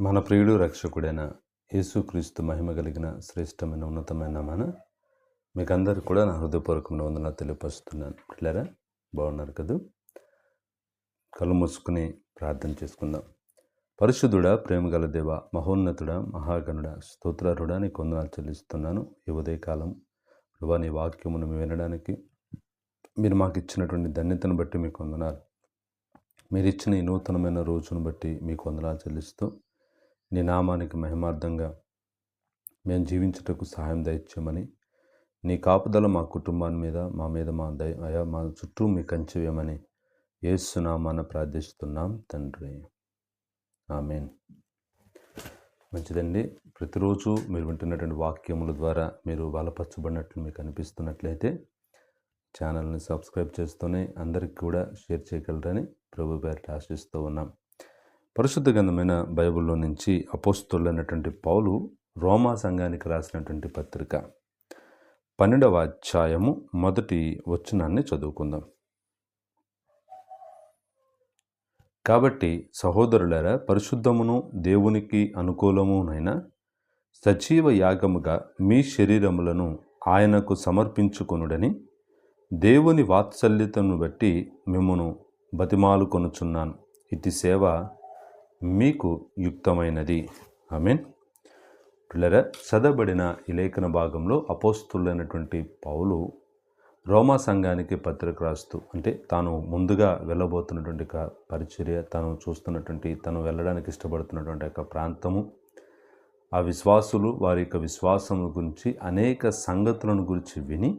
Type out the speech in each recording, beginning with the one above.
మన ప్రియుడు రక్షకుడైన యేసుక్రీస్తు మహిమ కలిగిన శ్రేష్టమైన ఉన్నతమైన మన మీకు అందరికి కూడా నా హృదయపూర్వకమైన వందన తెలియపరుస్తున్నాను. పిల్లరా బాగున్నారు కదా? కళ్ళు మూసుకుని ప్రార్థన చేసుకుందాం. పరిశుద్ధుడ ప్రేమగల దేవ మహోన్నతుడ మహాగణుడ స్తోత్రారుడా నీకు వందనాలు చెల్లిస్తున్నాను. ఈ ఉదయకాలం ప్రభా నీ వాక్యమును వినడానికి మీరు మాకు ఇచ్చినటువంటి ధన్యతను బట్టి మీకు వందనాలు. మీరు ఇచ్చిన ఈ నూతనమైన రోజును బట్టి మీకు వందనాలు చెల్లిస్తూ నీ నామానికి మహిమార్థంగా మేము జీవించుటకు సహాయం దయచేయమని నీ కాపుదల మా కుటుంబాన్ని మీద మా మీద మా దయ అయా మా చుట్టూ మీ కంచెవేయమని ఏసునామాన ప్రార్థిస్తున్నాం తండ్రి. ఆమెన్. మంచిదండి. ప్రతిరోజు మీరు వింటున్నటువంటి వాక్యముల ద్వారా మీరు బలపరచబడినట్లు మీకు అనిపిస్తున్నట్లయితే ఛానల్ని సబ్స్క్రైబ్ చేస్తూనే అందరికి కూడా షేర్ చేయగలరని ప్రభు పేరిట ఆశిస్తూ ఉన్నాం. పరిశుద్ధ గ్రంథమైన బైబిల్లో నుంచి అపోస్తులైనటువంటి పౌలు రోమా సంఘానికి రాసినటువంటి పత్రిక పన్నెండవ అధ్యాయము మొదటి వచనాన్ని చదువుకుందాం. కాబట్టి సహోదరులారా పరిశుద్ధమును దేవునికి అనుకూలమునైన సజీవ యాగముగా మీ శరీరములను ఆయనకు సమర్పించుకొనుడని దేవుని వాత్సల్యతను బట్టి మిమ్మను బతిమాలు కొనుచున్నాను ఇటు సేవ మీకు యుక్తమైనది. మీన్ పిల్లరా చదవబడిన ఈ లేఖన భాగంలో అపోస్తులైనటువంటి పౌలు రోమా సంఘానికి పత్రిక రాస్తూ అంటే తాను ముందుగా వెళ్ళబోతున్నటువంటి పరిచర్య తాను చూస్తున్నటువంటి తను వెళ్ళడానికి ఇష్టపడుతున్నటువంటి యొక్క ప్రాంతము ఆ విశ్వాసులు వారి యొక్క విశ్వాసం గురించి అనేక సంగతులను గురించి విని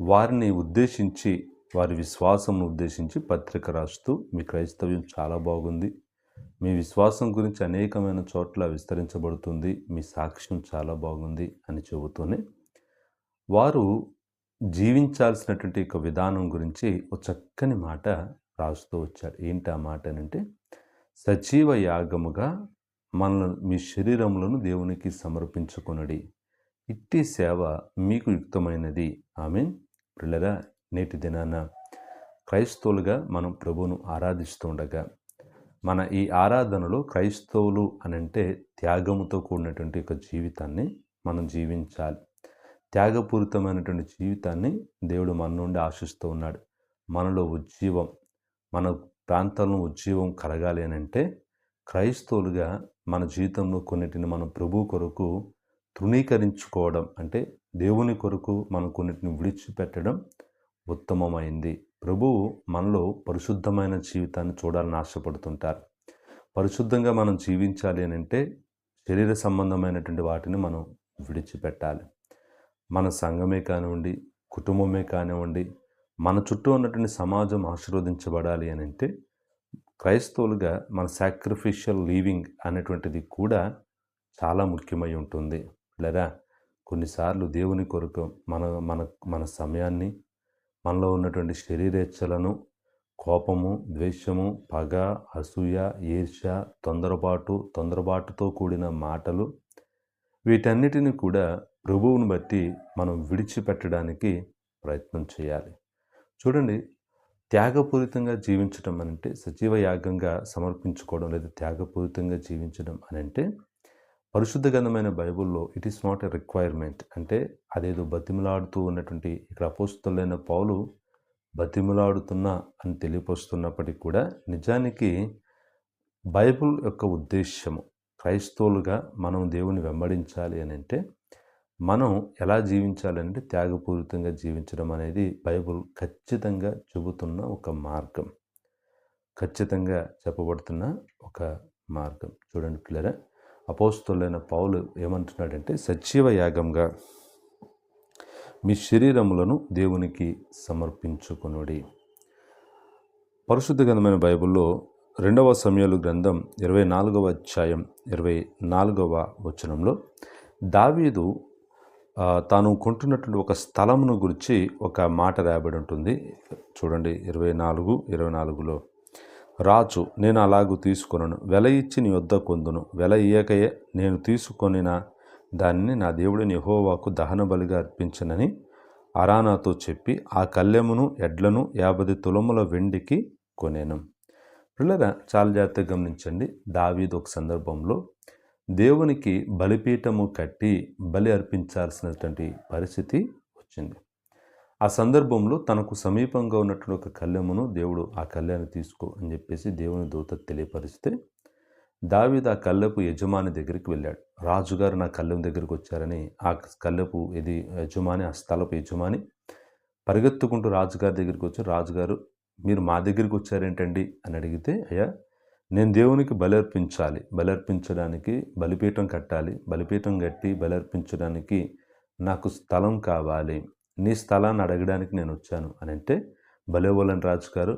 వారిని ఉద్దేశించి వారి విశ్వాసం ఉద్దేశించి పత్రిక రాస్తూ మీ క్రైస్తవ్యం చాలా బాగుంది. మీ విశ్వాసం గురించి అనేకమైన చోట్ల విస్తరించబడుతుంది. మీ సాక్ష్యం చాలా బాగుంది అని చెబుతూనే వారు జీవించాల్సినటువంటి ఒక విధానం గురించి ఒక చక్కని మాట రాస్తూ వచ్చారు. ఏంటి ఆ మాట అంటే సజీవ యాగముగా మనల్ని మీ శరీరములను దేవునికి సమర్పించుకునడి. ఇట్టి సేవ మీకు యుక్తమైనది. ఆమె పిల్లరా నేటి దినాన క్రైస్తవులుగా మనం ప్రభువును ఆరాధిస్తుండగా మన ఈ ఆరాధనలో క్రైస్తవులు అనంటే త్యాగముతో కూడినటువంటి ఒక జీవితాన్ని మనం జీవించాలి. త్యాగపూరితమైనటువంటి జీవితాన్ని దేవుడు మన నుండి ఆశిస్తూ ఉన్నాడు. మనలో ఉజ్జీవం మన ప్రాంతంలో ఉజ్జీవం కలగాలి అని అంటే క్రైస్తవులుగా మన జీవితంలో కొన్నిటిని మనం ప్రభు కొరకు తృణీకరించుకోవడం అంటే దేవుని కొరకు మనం కొన్నిటిని విడిచిపెట్టడం ఉత్తమమైంది. ప్రభువు మనలో పరిశుద్ధమైన జీవితాన్ని చూడాలని ఆశపడుతుంటారు. పరిశుద్ధంగా మనం జీవించాలి అని అంటే శరీర సంబంధమైనటువంటి వాటిని మనం విడిచిపెట్టాలి. మన సంఘమే కానివ్వండి కుటుంబమే కానివ్వండి మన చుట్టూ ఉన్నటువంటి సమాజం ఆశీర్వదించబడాలి అని అంటే క్రైస్తవులుగా మన సాక్రిఫిషియల్ లీవింగ్ అనేటువంటిది కూడా చాలా ముఖ్యమై ఉంటుంది. లేదా కొన్నిసార్లు దేవుని కొరకు మన మన మన సమయాన్ని మనలో ఉన్నటువంటి శరీరేచ్ఛలను కోపము ద్వేషము పగ అసూయ ఈర్ష తొందరపాటు తొందరపాటుతో కూడిన మాటలు వీటన్నిటిని కూడా ప్రభువును బట్టి మనం విడిచిపెట్టడానికి ప్రయత్నం చేయాలి. చూడండి త్యాగపూరితంగా జీవించడం అనంటే సజీవ యాగంగా సమర్పించుకోవడం లేదా త్యాగపూరితంగా జీవించడం అనంటే పరిశుద్ధ గంధమైన బైబుల్లో it is not a requirement. అంటే అదేదో బతిమలాడుతూ ఉన్నటువంటి ఇక్కడ అపోస్తులైన పౌలు బతిమలాడుతున్నా అని తెలియపరుస్తున్నప్పటికీ కూడా నిజానికి బైబుల్ యొక్క ఉద్దేశ్యము క్రైస్తవులుగా మనం దేవుని వెంబడించాలి అని అంటే మనం ఎలా జీవించాలంటే త్యాగపూరితంగా జీవించడం అనేది బైబుల్ ఖచ్చితంగా చెబుతున్న ఒక మార్గం. ఖచ్చితంగా చెప్పబడుతున్న ఒక మార్గం. చూడండి పిల్లరా. అపోస్తులైన పౌలు ఏమంటున్నాడంటే సజీవ యాగంగా మీ శరీరములను దేవునికి సమర్పించుకునుడి. పరిశుద్ధ గ్రంథమైన బైబిల్లో రెండవ సమయాలు గ్రంథం ఇరవై నాలుగవ అధ్యాయం ఇరవై నాలుగవ వచనంలో దావీదు తాను కొంటున్నటువంటి ఒక స్థలమును గురించి ఒక మాట రాయబడి ఉంటుంది. చూడండి ఇరవై నాలుగు ఇరవై నాలుగులో. రాజు నేను అలాగు తీసుకొనను. వెల ఇచ్చి నీ వద్ద కొందును. వెల ఇయ్యకయే నేను తీసుకొనిన దానిని నా దేవుడిని యహోవాకు దహన బలిగా అర్పించనని అరానాతో చెప్పి ఆ కళ్ళెమును ఎడ్లను యాభై తులముల వెండికి కొనేను. పిల్లరా చాలా జాగ్రత్తగా గమనించండి. దావీదు ఒక సందర్భంలో దేవునికి బలిపీఠము కట్టి బలి అర్పించాల్సినటువంటి పరిస్థితి వచ్చింది. ఆ సందర్భంలో తనకు సమీపంగా ఉన్నటువంటి ఒక కళ్యమును దేవుడు ఆ కళ్యాన్ని తీసుకో అని చెప్పేసి దేవుని దూత తెలియపరిస్తే దావిద ఆ కళ్ళపు యజమాని దగ్గరికి వెళ్ళాడు. రాజుగారు నా కళ్ళెం దగ్గరికి వచ్చారని ఆ కళ్ళెపు ఇది యజమాని ఆ స్థలపు యజమాని పరిగెత్తుకుంటూ రాజుగారి దగ్గరికి వచ్చి రాజుగారు మీరు మా దగ్గరికి వచ్చారేంటండి? అని అడిగితే అయ్యా నేను దేవునికి బలర్పించాలి. బలర్పించడానికి బలిపీఠం కట్టాలి. బలిపీఠం కట్టి బలర్పించడానికి నాకు స్థలం కావాలి. నీ స్థలాన్ని అడగడానికి నేను వచ్చాను అని అంటే బలేవోలని రాజు గారు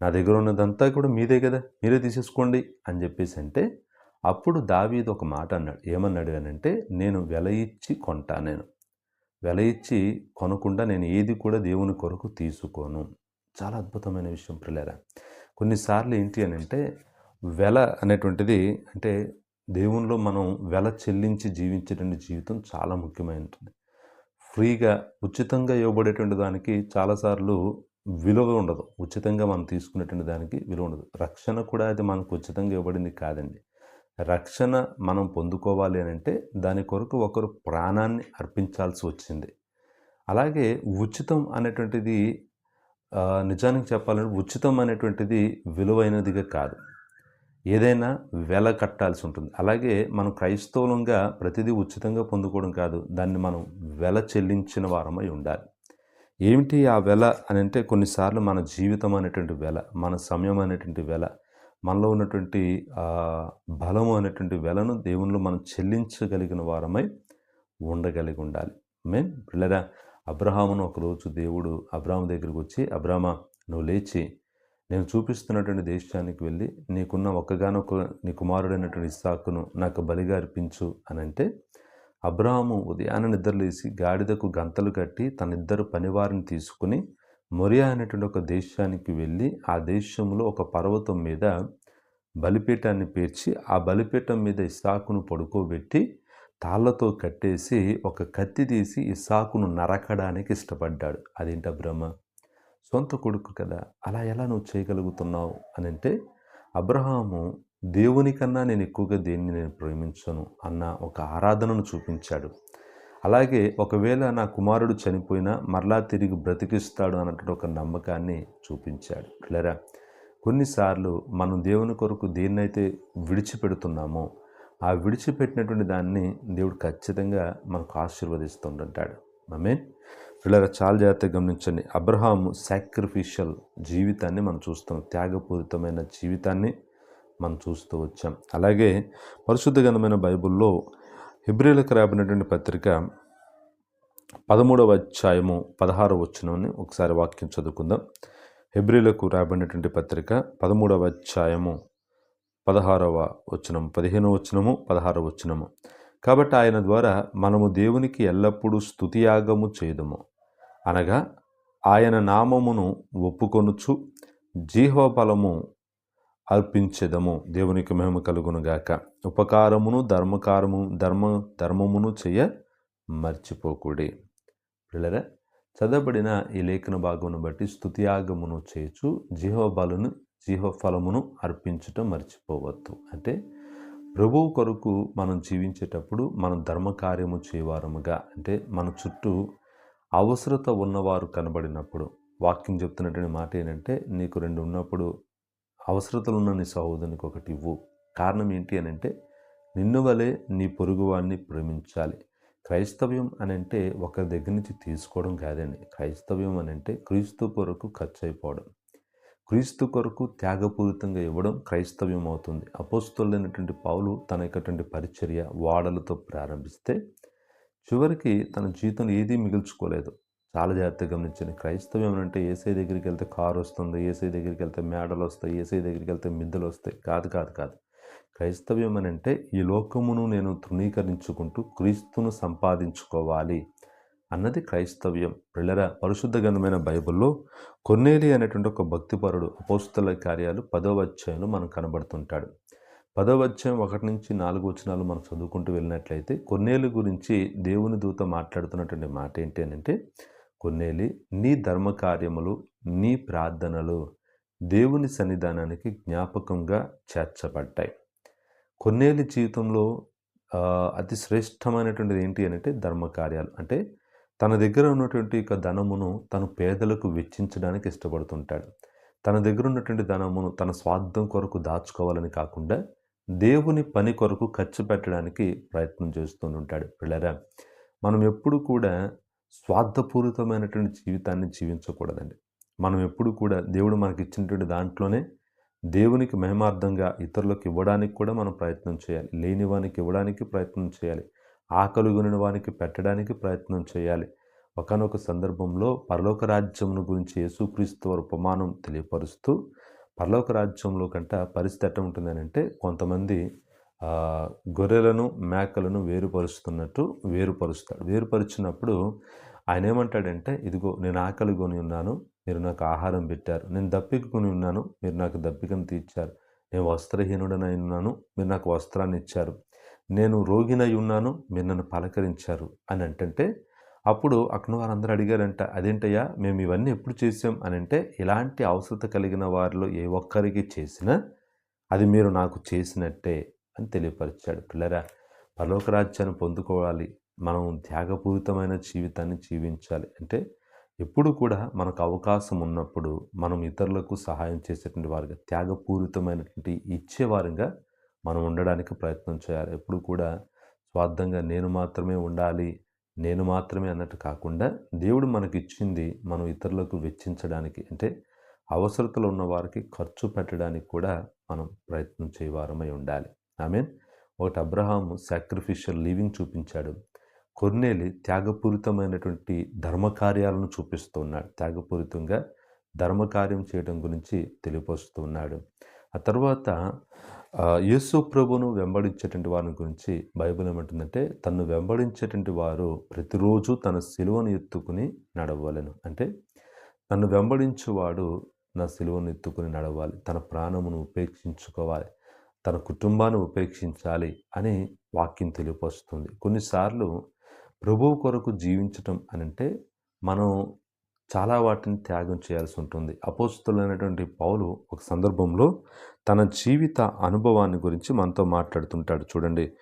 నా దగ్గర ఉన్నదంతా కూడా మీదే కదా మీరే తీసేసుకోండి అని చెప్పేసి అంటే అప్పుడు దావీదు ఒక మాట అన్నాడు. ఏమన్నాడు అని అంటే నేను వెల ఇచ్చి కొంటా నేను. వెల ఇచ్చి కొనకుండా నేను ఏది కూడా దేవుని కొరకు తీసుకోను. చాలా అద్భుతమైన విషయం పిల్లరా కొన్నిసార్లు ఏంటి అని అంటే వెల అనేటువంటిది అంటే దేవునిలో మనం వెల చెల్లించి జీవించేటువంటి జీవితం చాలా ముఖ్యమైనది ఫ్రీగా ఉచితంగా ఇవ్వబడేటువంటి దానికి చాలాసార్లు విలువ ఉండదు. ఉచితంగా మనం తీసుకునేటువంటి దానికి విలువ ఉండదు. రక్షణ కూడా అది మనకు ఉచితంగా ఇవ్వబడింది కాదండి. రక్షణ మనం పొందుకోవాలి అని అంటే దాని కొరకు ఒకరు ప్రాణాన్ని అర్పించాల్సి వచ్చింది. అలాగే ఉచితం అనేటువంటిది నిజానికి చెప్పాలంటే ఉచితం అనేటువంటిది విలువైనదిగా కాదు. ఏదైనా వెల కట్టాల్సి ఉంటుంది. అలాగే మనం క్రైస్తవులంగా ప్రతిదీ ఉచితంగా పొందుకోవడం కాదు దాన్ని మనం వెల చెల్లించిన వారమై ఉండాలి. ఏమిటి ఆ వెల అని అంటే కొన్నిసార్లు మన జీవితం అనేటువంటి వెల మన సమయం అనేటువంటి వెల మనలో ఉన్నటువంటి బలము అనేటువంటి వెలను దేవుళ్ళు మనం చెల్లించగలిగిన వారమై ఉండగలిగి ఉండాలి. మెయిన్ పిల్లరా అబ్రహామును ఒకరోజు దేవుడు అబ్రాహం దగ్గరికి వచ్చి అబ్రాహ్మ నువ్వు లేచి నేను చూపిస్తున్నటువంటి దేశానికి వెళ్ళి నీకున్న ఒక్కగానొక్క నీ కుమారుడైనటువంటి ఇస్సాకును నాకు బలిగా అర్పించు అని అంటే అబ్రాహము ఉదయాన నిద్రలేసి గాడిదకు గంతలు కట్టి తన ఇద్దరు పనివారిని తీసుకుని మొరియా అనేటువంటి ఒక దేశానికి వెళ్ళి ఆ దేశంలో ఒక పర్వతం మీద బలిపీఠాన్ని పేర్చి ఆ బలిపీఠం మీద ఇస్సాకును పడుకోబెట్టి తాళ్ళతో కట్టేసి ఒక కత్తి తీసి ఇస్సాకును నరకడానికి ఇష్టపడ్డాడు. అదేంట బ్రహ్మ సొంత కొడుకు కదా అలా ఎలా నువ్వు చేయగలుగుతున్నావు అని అంటే అబ్రహాము దేవుని కన్నా నేను ఎక్కువగా దేన్ని నేను ప్రేమించను అన్న ఒక ఆరాధనను చూపించాడు. అలాగే ఒకవేళ నా కుమారుడు చనిపోయినా మరలా తిరిగి బ్రతికిస్తాడు అన్నట్టు ఒక నమ్మకాన్ని చూపించాడు. లేరా కొన్నిసార్లు మనం దేవుని కొరకు దేన్నైతే విడిచిపెడుతున్నామో ఆ విడిచిపెట్టినటువంటి దాన్ని దేవుడు ఖచ్చితంగా మనకు ఆశీర్వదిస్తుంటాడు మీన్ పిల్లల చాలా జాగ్రత్తగా గమనించండి. అబ్రహాం సాక్రిఫిషియల్ జీవితాన్ని మనం చూస్తాం త్యాగపూరితమైన జీవితాన్ని మనం చూస్తూ వచ్చాం. అలాగే పరిశుద్ధ గణమైన బైబిల్లో హిబ్రిలకు రాబినటువంటి పత్రిక పదమూడవ అధ్యాయము పదహారు వచ్చినని ఒకసారి వాక్యం చదువుకుందాం. హెబ్రిలకు రాబడినటువంటి పత్రిక పదమూడవ అధ్యాయము పదహారవ వచనం పదిహేనవ వచనము పదహారవ వచనము. కాబట్టి ఆయన ద్వారా మనము దేవునికి ఎల్లప్పుడూ స్థుతియాగము చేయదము అనగా ఆయన నామమును ఒప్పుకొనుచు జీహోఫలము అర్పించెదము. దేవునికి మేము కలుగునుగాక ఉపకారమును ధర్మకారము ధర్మ ధర్మమును చేయ మర్చిపోకూడి. పిల్లరా చదవబడిన ఈ లేఖన భాగమును బట్టి స్థుతియాగమును చేయొచ్చు జీవబలను జీహోఫలమును అర్పించటం మర్చిపోవద్దు. అంటే ప్రభువు కొరకు మనం జీవించేటప్పుడు మనం ధర్మకార్యము చేయవారముగా అంటే మన చుట్టూ అవసరత ఉన్నవారు కనబడినప్పుడు వాక్యం చెప్తున్నటువంటి మాట ఏంటంటే నీకు రెండు ఉన్నప్పుడు అవసరతలు ఉన్న నీ సహోదరునికి ఒకటి ఇవ్వు. కారణం ఏంటి అని అంటే నిన్ను వలె నీ పొరుగువాడిని ప్రేమించాలి. క్రైస్తవ్యం అని అంటే ఒకరి దగ్గర నుంచి తీసుకోవడం కాదండి. క్రైస్తవ్యం అని అంటే క్రీస్తు కొరకు ఖర్చు అయిపోవడం క్రీస్తు కొరకు త్యాగపూరితంగా ఇవ్వడం క్రైస్తవ్యం అవుతుంది. అపోస్తులైనటువంటి పౌలు తన యొక్కటువంటి పరిచర్య వాడలతో ప్రారంభిస్తే చివరికి తన జీవితంలో ఏదీ మిగుల్చుకోలేదు. చాలా జాగ్రత్తగా గమనించండి. క్రైస్తవ్యం అంటే ఏసై దగ్గరికి వెళ్తే కారు వస్తుంది ఏసై దగ్గరికి వెళ్తే మేడలు వస్తాయి ఏసై దగ్గరికి వెళ్తే మిద్దలు వస్తాయి. కాదు కాదు కాదు. క్రైస్తవ్యం అని అంటే ఈ లోకమును నేను తృణీకరించుకుంటూ క్రీస్తును సంపాదించుకోవాలి అన్నది క్రైస్తవ్యం. పిల్లర పరిశుద్ధ గంధమైన బైబిల్లో కొన్నేలి అనేటువంటి ఒక భక్తిపరుడు అపోస్తుల కార్యాలు పదవ అధ్యాయంలో మనం కనబడుతుంటాడు. పదవచ్చం ఒకటి నుంచి నాలుగు వచనాలు మనం చదువుకుంటూ వెళ్ళినట్లయితే కొన్నేలు గురించి దేవుని దూత మాట్లాడుతున్నటువంటి మాట ఏంటి అని అంటే కొన్నేలి నీ ధర్మకార్యములు నీ ప్రార్థనలు దేవుని సన్నిధానానికి జ్ఞాపకంగా చేర్చబడ్డాయి. కొన్నేళ్ళ జీవితంలో అతి శ్రేష్టమైనటువంటిది ఏంటి అంటే ధర్మకార్యాలు. అంటే తన దగ్గర ఉన్నటువంటి యొక్క ధనమును తను పేదలకు వెచ్చించడానికి ఇష్టపడుతుంటాడు. తన దగ్గర ఉన్నటువంటి ధనమును తన స్వార్థం కొరకు దాచుకోవాలని కాకుండా దేవుని పని కొరకు ఖర్చు పెట్టడానికి ప్రయత్నం చేస్తూ ఉంటాడు పిల్లరా మనం ఎప్పుడు కూడా స్వార్థపూరితమైనటువంటి జీవితాన్ని జీవించకూడదండి. మనం ఎప్పుడు కూడా దేవుడు మనకి ఇచ్చినటువంటి దాంట్లోనే దేవునికి మహిమార్థంగా ఇతరులకు ఇవ్వడానికి కూడా మనం ప్రయత్నం చేయాలి. లేని వానికి ఇవ్వడానికి ప్రయత్నం చేయాలి. ఆకలి కొనిన వానికి పెట్టడానికి ప్రయత్నం చేయాలి. ఒకనొక సందర్భంలో పరలోక రాజ్యమును గురించి యేసుక్రీస్తు ఉపమానం తెలియపరుస్తూ పరలోక రాజ్యంలో కంట పరిస్థితి ఎట్ట ఉంటుందని అంటే కొంతమంది గొర్రెలను మేకలను వేరుపరుస్తున్నట్టు వేరుపరుస్తాడు. వేరుపరిచినప్పుడు ఆయన ఏమంటాడంటే ఇదిగో నేను ఆకలి కొని ఉన్నాను మీరు నాకు ఆహారం పెట్టారు. నేను దప్పికొని ఉన్నాను మీరు నాకు దప్పికను తీర్చారు. నేను వస్త్రహీనుడనై ఉన్నాను మీరు నాకు వస్త్రాన్ని ఇచ్చారు. నేను రోగినై ఉన్నాను మీరు నన్ను పలకరించారు అని అంటే అప్పుడు అక్కడ వారందరూ అడిగారంట అదేంటయ్యా మేము ఇవన్నీ ఎప్పుడు చేసాం అని అంటే ఇలాంటి అవసరత కలిగిన వారిలో ఏ ఒక్కరికి చేసినా అది మీరు నాకు చేసినట్టే అని తెలియపరిచాడు. పిల్లరా పరలోక రాజ్యాన్ని పొందుకోవాలి. మనం త్యాగపూరితమైన జీవితాన్ని జీవించాలి. అంటే ఎప్పుడు కూడా మనకు అవకాశం ఉన్నప్పుడు మనం ఇతరులకు సహాయం చేసేటువంటి వారిగా త్యాగపూరితమైనటువంటి ఇచ్చేవారుగా మనం ఉండడానికి ప్రయత్నం చేయాలి. ఎప్పుడు కూడా స్వార్థంగా నేను మాత్రమే ఉండాలి నేను మాత్రమే అన్నట్టు కాకుండా దేవుడు మనకి ఇచ్చింది మనం ఇతరులకు వెచ్చించడానికి అంటే అవసరతలు ఉన్న వారికి ఖర్చు పెట్టడానికి కూడా మనం ప్రయత్నం చేయవారమై ఉండాలి. ఐ మీన్ ఒకటి అబ్రహాము సాక్రిఫిషియల్ లివింగ్ చూపించాడు. కొన్నేలి త్యాగపూరితమైనటువంటి ధర్మకార్యాలను చూపిస్తూ ఉన్నాడు. త్యాగపూరితంగా ధర్మకార్యం చేయడం గురించి తెలియపరుస్తూ ఆ తర్వాత యేసు ప్రభును వెంబడించేటువంటి వారిని గురించి బైబిల్ ఏమంటుందంటే తను వెంబడించేటువంటి వారు ప్రతిరోజు తన సిలువను ఎత్తుకుని నడవలను. అంటే నన్ను వెంబడించేవాడు నా సిలువను ఎత్తుకుని నడవాలి తన ప్రాణమును ఉపేక్షించుకోవాలి తన కుటుంబాన్ని ఉపేక్షించాలి అని వాక్యం తెలియపరుస్తుంది. కొన్నిసార్లు ప్రభువు కొరకు జీవించటం అనంటే మనం చాలా వాటిని త్యాగం చేయాల్సి ఉంటుంది. అపోస్తులైనటువంటి పౌలు ఒక సందర్భంలో తన జీవిత అనుభవాన్ని గురించి మనతో మాట్లాడుతుంటాడు. చూడండి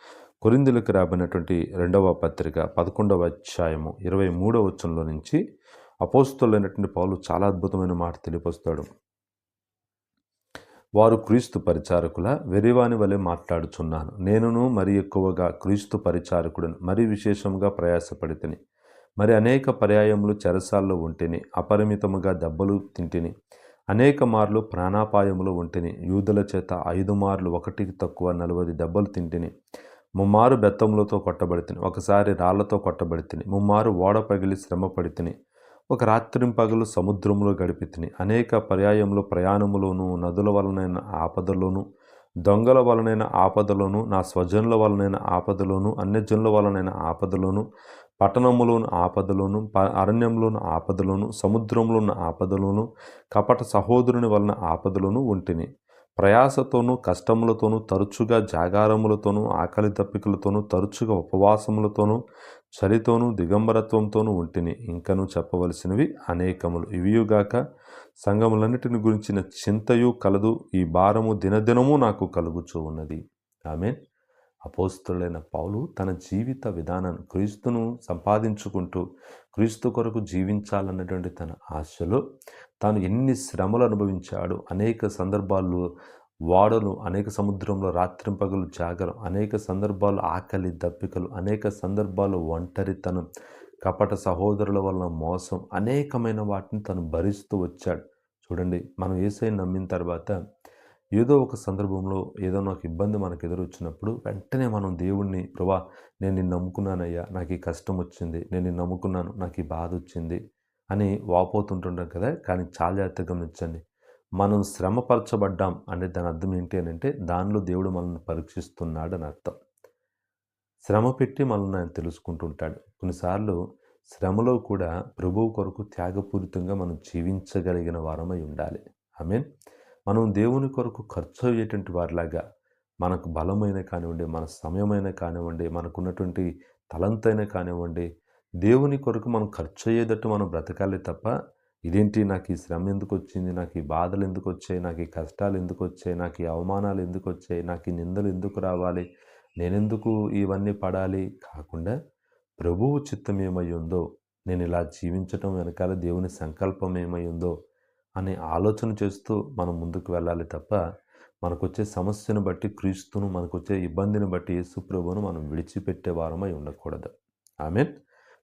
కొరిందులకు రాబడినటువంటి రెండవ పత్రిక పదకొండవ అధ్యాయము ఇరవై మూడవ వచ్చంలో నుంచి అపోస్తులైనటువంటి పౌలు చాలా అద్భుతమైన మాట తెలియపరుస్తాడు. వారు క్రీస్తు పరిచారకుల వెరివాని వలె మాట్లాడుచున్నాను. నేనును మరి ఎక్కువగా క్రీస్తు పరిచారకుడును మరి విశేషంగా ప్రయాసపడితేని. మరి అనేక పర్యాయములు చెరసాల్లో ఉంటేని అపరిమితముగా దెబ్బలు తింటిని అనేక మార్లు ప్రాణాపాయములు ఉంటిని యూదుల చేత ఐదు మార్లు ఒకటికి తక్కువ నలభై దెబ్బలు తింటిని ముమ్మారు బెత్తములతో కొట్టబడితిని ఒకసారి రాళ్ళతో కొట్టబడితిని ముమ్మారు ఓడ పగిలి శ్రమ పడితిని ఒక రాత్రింపగలు సముద్రంలో గడిపితిని అనేక పర్యాయములు ప్రయాణములోను నదుల వలనైన ఆపదలోను దొంగల వలనైన ఆపదలోను నా స్వజనుల వలనైన ఆపదలోను అన్యజనుల వలనైన ఆపదలోను పట్టణములోను ఆపదలోను అరణ్యంలోని ఆపదలోను సముద్రంలోని ఆపదలోను కపట సహోదరుని వలన ఆపదలోను ఉంటిని. ప్రయాసతోనూ కష్టములతోనూ తరచుగా జాగారములతోనూ ఆకలి తప్పికలతోనూ తరచుగా ఉపవాసములతోనూ చలితోనూ దిగంబరత్వంతోనూ ఉంటిని. ఇంకనూ చెప్పవలసినవి అనేకములు. ఇవియుగాక సంఘములన్నిటిని గురించిన చింతయు కలదు. ఈ భారము దినదినము నాకు కలుగుచూ ఉన్నది. ఆమె అపోస్తులైన పౌలు తన జీవిత విధానాన్ని క్రీస్తును సంపాదించుకుంటూ క్రీస్తు కొరకు జీవించాలన్నటువంటి తన ఆశలో తాను ఎన్ని శ్రమలు అనుభవించాడు అనేక సందర్భాల్లో వాడలు అనేక సముద్రంలో రాత్రింపగలు జాగరం అనేక సందర్భాలు ఆకలి దప్పికలు అనేక సందర్భాలు ఒంటరితనం కపట సహోదరుల వలన మోసం అనేకమైన వాటిని తను భరిస్తూ వచ్చాడు. చూడండి మనం ఏసై నమ్మిన తర్వాత ఏదో ఒక సందర్భంలో ఏదో నాకు ఇబ్బంది మనకు ఎదురొచ్చినప్పుడు వెంటనే మనం దేవుణ్ణి ప్రభా నేను నిన్ను నమ్ముకున్నానయ్యా నాకు ఈ కష్టం వచ్చింది నేను నిన్ను నమ్ముకున్నాను నాకు ఈ బాధ వచ్చింది అని వాపోతుంటుంటాం కదా కానీ చాలా జాగ్రత్తగా గమనించండి. మనం శ్రమపరచబడ్డాం అంటే దాని అర్థం ఏంటి అని అంటే దానిలో దేవుడు మనల్ని పరీక్షిస్తున్నాడు అని అర్థం. శ్రమ పెట్టి మనల్ని ఆయన తెలుసుకుంటుంటాడు. కొన్నిసార్లు శ్రమలో కూడా ప్రభువు కొరకు త్యాగపూరితంగా మనం జీవించగలిగిన వారమై ఉండాలి. ఐ మీన్ మనం దేవుని కొరకు ఖర్చు అయ్యేటువంటి వారిలాగా మనకు బలమైన కానివ్వండి మన సమయమైన కానివ్వండి మనకున్నటువంటి తలంతైన కానివ్వండి దేవుని కొరకు మనం ఖర్చు అయ్యేటట్టు మనం బ్రతకాలి తప్ప ఇదేంటి? నాకు ఈ శ్రమ ఎందుకు వచ్చింది? నాకు ఈ బాధలు ఎందుకు వచ్చాయి? నాకు ఈ కష్టాలు ఎందుకు వచ్చాయి? నాకు ఈ అవమానాలు ఎందుకు వచ్చాయి? నాకు ఈ నిందలు ఎందుకు రావాలి? నేనెందుకు ఇవన్నీ పడాలి? కాకుండా ప్రభువు చిత్తం ఏమై ఉందో నేను ఇలా జీవించటం వెనకాల దేవుని సంకల్పం ఏమై ఉందో అనే ఆలోచన చేస్తూ మనం ముందుకు వెళ్ళాలి తప్ప మనకొచ్చే సమస్యను బట్టి క్రీస్తును మనకొచ్చే ఇబ్బందిని బట్టి యేసుప్రభును మనం విడిచిపెట్టే వారమై ఉండకూడదు. ఆమె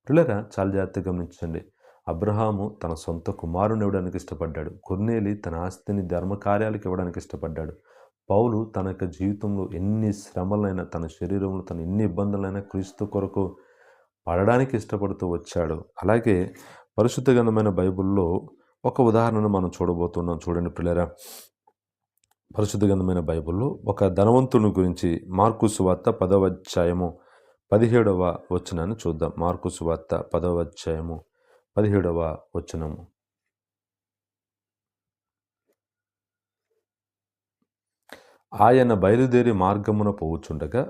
పిల్లరా చాలా జాగ్రత్తగా గమనించండి. అబ్రహాము తన సొంత కుమారుని ఇవ్వడానికి ఇష్టపడ్డాడు. కుర్నేలి తన ఆస్తిని ధర్మకార్యాలకు ఇవ్వడానికి ఇష్టపడ్డాడు. పౌలు తన యొక్క జీవితంలో ఎన్ని శ్రమలైనా తన శరీరంలో తన ఎన్ని ఇబ్బందులైనా క్రీస్తు కొరకు పడడానికి ఇష్టపడుతూ వచ్చాడు. అలాగే పరిశుద్ధ గ్రంథమైన బైబిల్లో ఒక ఉదాహరణను మనం చూడబోతున్నాం. చూడండి పిల్లరా పరిశుద్ధ గ్రంథమైన బైబిల్లో ఒక ధనవంతుని గురించి మార్కు సువార్త పదవ అధ్యాయము పదిహేడవ వచనాన్ని చూద్దాం. మార్కు సువార్త పదవ అధ్యాయము పదిహేడవ వచనము. ఆయన బయలుదేరి మార్గమున పోవుచుండగా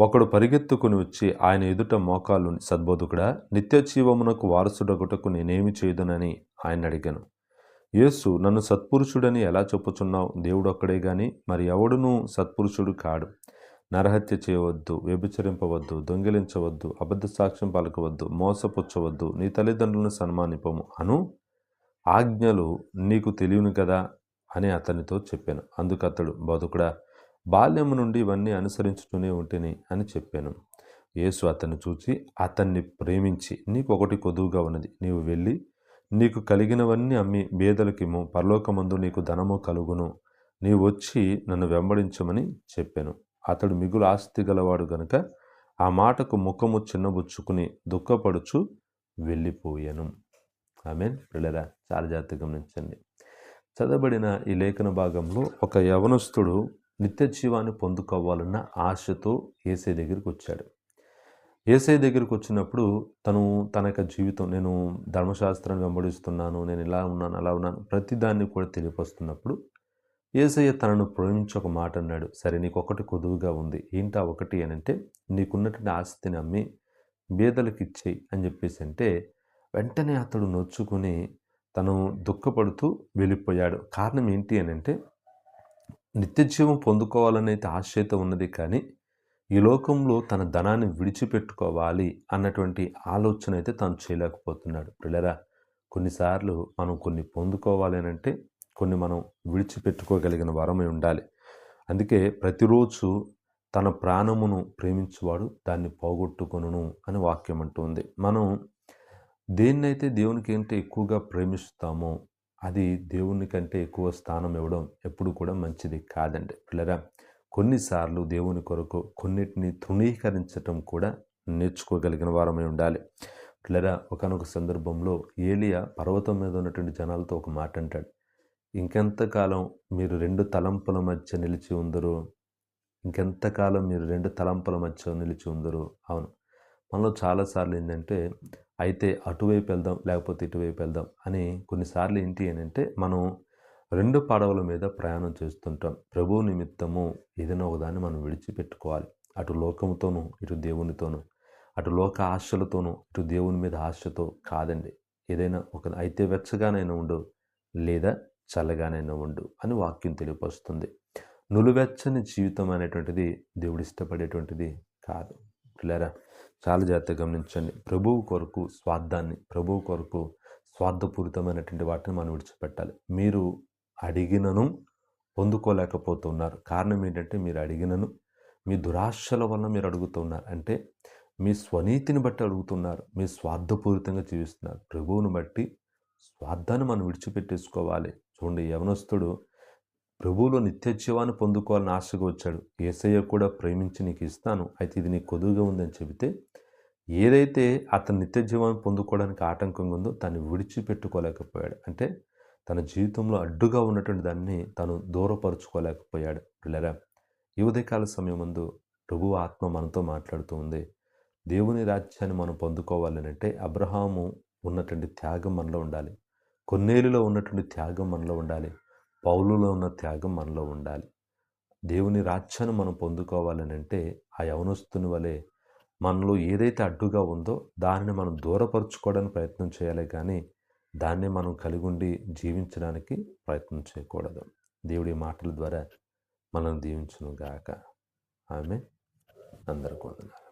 ఒకడు పరిగెత్తుకుని వచ్చి ఆయన ఎదుట మోకాలు సద్బోధకుడా నిత్య జీవమునకు వారసుడగుటకు నేనేమి చేయదునని ఆయన అడిగాను. యేసు నన్ను సత్పురుషుడని ఎలా చెప్పుచున్నావు? దేవుడు ఒక్కడే గాని మరి ఎవడునూ సత్పురుషుడు కాడు. నరహత్య చేయవద్దు వ్యభిచరింపవద్దు దొంగిలించవద్దు అబద్ధ సాక్ష్యం పలకవద్దు మోసపుచ్చవద్దు నీ తల్లిదండ్రులను సన్మానిపము అను ఆజ్ఞలు నీకు తెలియను కదా అని అతనితో చెప్పాను. అందుకు అతడు బతుకుడా బాల్యము నుండి ఇవన్నీ అనుసరించుతూనే ఉంటేనే అని చెప్పాను. యేసు అతన్ని చూచి అతన్ని ప్రేమించి నీకు ఒకటి కొదువుగా ఉన్నది. నీవు వెళ్ళి నీకు కలిగినవన్నీ అమ్మి బేదలకిము పరలోకమందు నీకు ధనము కలుగును. నీవు వచ్చి నన్ను వెంబడించమని చెప్పాను. అతడు మిగులు ఆస్తి గలవాడు గనుక ఆ మాటకు ముఖము చిన్నబుచ్చుకుని దుఃఖపడుచు వెళ్ళిపోయాను. ఆమెన్. పిల్లరా చాలా జాగ్రత్తగా గమనించండి. చదవబడిన ఈ లేఖన భాగంలో ఒక యవనస్తుడు నిత్య జీవాన్ని పొందుకోవాలన్న ఆశతో ఏసై దగ్గరికి వచ్చాడు. ఏసై దగ్గరికి వచ్చినప్పుడు తను తన యొక్క జీవితం నేను ధర్మశాస్త్రాన్ని వెంబడిస్తున్నాను నేను ఇలా ఉన్నాను అలా ఉన్నాను ప్రతిదాన్ని కూడా తెలియపరుస్తున్నప్పుడు ఏసయ్య తనను ప్రేమించి ఒక మాట అన్నాడు. సరే నీకు ఒకటి కొదువుగా ఉంది. ఏంటా ఒకటి అని అంటే నీకున్నటువంటి ఆస్తిని అమ్మి బీదలకు ఇచ్చేయి అని చెప్పేసి అంటే వెంటనే అతడు నొచ్చుకొని తను దుఃఖపడుతూ వెళ్ళిపోయాడు. కారణం ఏంటి అని అంటే నిత్యజీవం పొందుకోవాలని అయితే ఆశ అయితే ఉన్నది కానీ ఈ లోకంలో తన ధనాన్ని విడిచిపెట్టుకోవాలి అన్నటువంటి ఆలోచన అయితే తాను చేయలేకపోతున్నాడు. పిల్లరా కొన్నిసార్లు మనం కొన్ని పొందుకోవాలి అని అంటే కొన్ని మనం విడిచిపెట్టుకోగలిగిన వరమై ఉండాలి. అందుకే ప్రతిరోజు తన ప్రాణమును ప్రేమించువాడు దాన్ని పోగొట్టుకొనును అని వాక్యం అంటుంది మనం దేన్నైతే దేవునికి ఏంటి ఎక్కువగా ప్రేమిస్తామో అది దేవుని కంటే ఎక్కువ స్థానం ఇవ్వడం ఎప్పుడు కూడా మంచిది కాదండి. పిల్లరా కొన్నిసార్లు దేవుని కొరకు కొన్నిటిని తృణీకరించటం కూడా నేర్చుకోగలిగిన వారమై ఉండాలి. పిల్లరా ఒకనొక సందర్భంలో ఏలియా పర్వతం మీద ఉన్నటువంటి జనాలతో ఒక మాట అంటాడు. ఇంకెంతకాలం మీరు రెండు తలంపుల మధ్య నిలిచి ఉందరు ఇంకెంతకాలం మీరు రెండు తలంపుల మధ్య నిలిచి ఉందరు అవును. మనలో చాలాసార్లు ఏంటంటే అయితే అటువైపు వెళ్దాం లేకపోతే ఇటువైపు వెళ్దాం అని కొన్నిసార్లు ఏంటి అని అంటే మనం రెండు పడవల మీద ప్రయాణం చేస్తుంటాం. ప్రభు నిమిత్తము ఏదైనా ఒకదాన్ని మనం విడిచిపెట్టుకోవాలి. అటు లోకముతోనూ ఇటు దేవునితోనూ అటు లోక ఆశలతోనూ ఇటు దేవుని మీద ఆశతో కాదండి. ఏదైనా ఒక అయితే వెచ్చగానైనా ఉండు లేదా చల్లగానైనా ఉండు అని వాక్యం తెలియపరుస్తుంది. నులువెచ్చని జీవితం అనేటువంటిది దేవుడు ఇష్టపడేటువంటిది కాదు. పిల్లరా చాలా జాగ్రత్తగా గమనించండి. ప్రభువు కొరకు స్వార్థాన్ని ప్రభువు కొరకు స్వార్థపూరితమైనటువంటి వాటిని మనం విడిచిపెట్టాలి. మీరు అడిగినను పొందుకోలేకపోతున్నారు. కారణం ఏంటంటే మీరు అడిగినను మీ దురాశల వల్ల మీరు అడుగుతున్నారు. అంటే మీ స్వనీతిని బట్టి అడుగుతున్నారు. మీ స్వార్థపూరితంగా జీవిస్తున్నారు. ప్రభువుని బట్టి స్వార్థాన్ని మనం విడిచిపెట్టేసుకోవాలి. చూడండి యవనస్తుడు ప్రభువులో నిత్యజీవాన్ని పొందుకోవాలని ఆశగా వచ్చాడు. ఏసయ్య కూడా ప్రేమించి నీకు ఇస్తాను అయితే ఇది నీకు కొదువుగా ఉందని చెబితే ఏదైతే అతను నిత్యజీవాన్ని పొందుకోవడానికి ఆటంకంగా ఉందో దాన్ని విడిచిపెట్టుకోలేకపోయాడు. అంటే తన జీవితంలో అడ్డుగా ఉన్నటువంటి దాన్ని తను దూరపరుచుకోలేకపోయాడు. పిల్లరా ఈ ఉదయకాల సమయం ముందు ప్రభు ఆత్మ మనతో మాట్లాడుతూ ఉంది. దేవుని రాజ్యాన్ని మనం పొందుకోవాలని అంటే అబ్రహాము ఉన్నటువంటి త్యాగం మనలో ఉండాలి. కొన్నేళ్ళలో ఉన్నటువంటి త్యాగం మనలో ఉండాలి. పౌలులో ఉన్న త్యాగం మనలో ఉండాలి. దేవుని రాజ్యాన్ని మనం పొందుకోవాలని అంటే ఆ యవనస్తుని వలె మనలో ఏదైతే అడ్డుగా ఉందో దానిని మనం దూరపరుచుకోవడానికి ప్రయత్నం చేయాలి కానీ దాన్ని మనం కలిగి ఉండి జీవించడానికి ప్రయత్నం చేయకూడదు. దేవుడి మాటల ద్వారా మనం దీవించును గాక ఆమె అందరికీ వందనాలు.